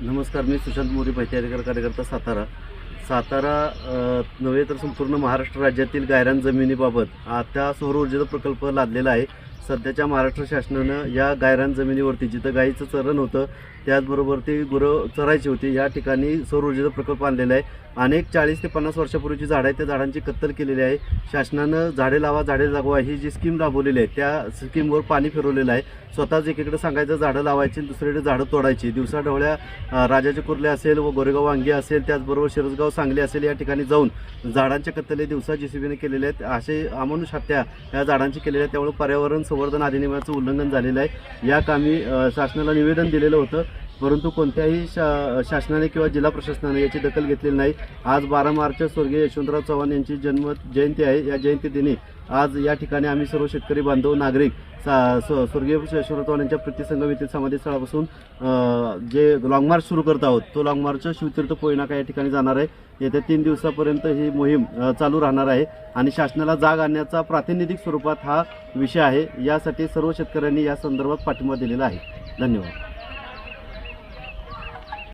नमस्कार मी सुशांत मोरे माहिती अधिकार कार्यकर्ता सातारा. सातारा नव्हे तर संपूर्ण महाराष्ट्र राज्यातील गायरान जमिनीबाबत आता सौर ऊर्जेचा प्रकल्प लादलेला आहे. सध्याच्या महाराष्ट्र शासनानं या गायरान जमिनीवरती जिथं गाईचं चरण होतं त्याचबरोबर ती गुरं चरायची होती या ठिकाणी सौर ऊर्जेचा प्रकल्प आणलेला आहे. अनेक चाळीस ते पन्नास वर्षापूर्वीची झाडं आहेत त्या झाडांची कत्तल केलेली आहे. शासनानं झाडे लावा झाडे लागवा ही जी स्कीम राबवलेली आहे त्या स्कीमवर पाणी फिरवलेलं आहे. स्वतःच एकीकडे सांगायचं झाडं लावायची दुसरीकडे झाडं तोडायची. दिवसाढवळ्या राजाचे कुर्ले असेल व गोरेगाव वांगी असेल त्याचबरोबर शिरसगाव सांगली असेल या ठिकाणी जाऊन झाडांच्या कत्तले दिवसा जेसीबीने केलेले आहेत. असे अमानुष हत्या या झाडांची केलेल्या आहेत. त्यामुळे पर्यावरण संवर्धन अधिनियमाचं उल्लंघन झालेलं आहे. या कामी शासनाला निवेदन दिलेलं होतं. परंतु कोणत्याही शा शासनाने किंवा जिल्हा प्रशासनाने याची दखल घेतलेली नाही. आज बारा मार्च स्वर्गीय यशवंतराव चव्हाण यांची जन्म जयंती आहे. या जयंती दिनी आज या ठिकाणी आम्ही सर्व शेतकरी बांधव नागरिक सा स्वर्गीय यशवंतराव चव्हाण यांच्या प्रतिसंगम येथील समाधी स्थळापासून जे लॉंग मार्च सुरू करत आहोत तो लॉंग मार्च शिवतीर्थ पोयनाका या ठिकाणी जाणार आहे. येत्या तीन दिवसापर्यंत ही मोहीम चालू राहणार आहे. आणि शासनाला जाग आणण्याचा प्रातिनिधिक स्वरूपात हा विषय आहे. यासाठी सर्व शेतकऱ्यांनी या संदर्भात पाठिंबा दिलेला आहे. धन्यवाद.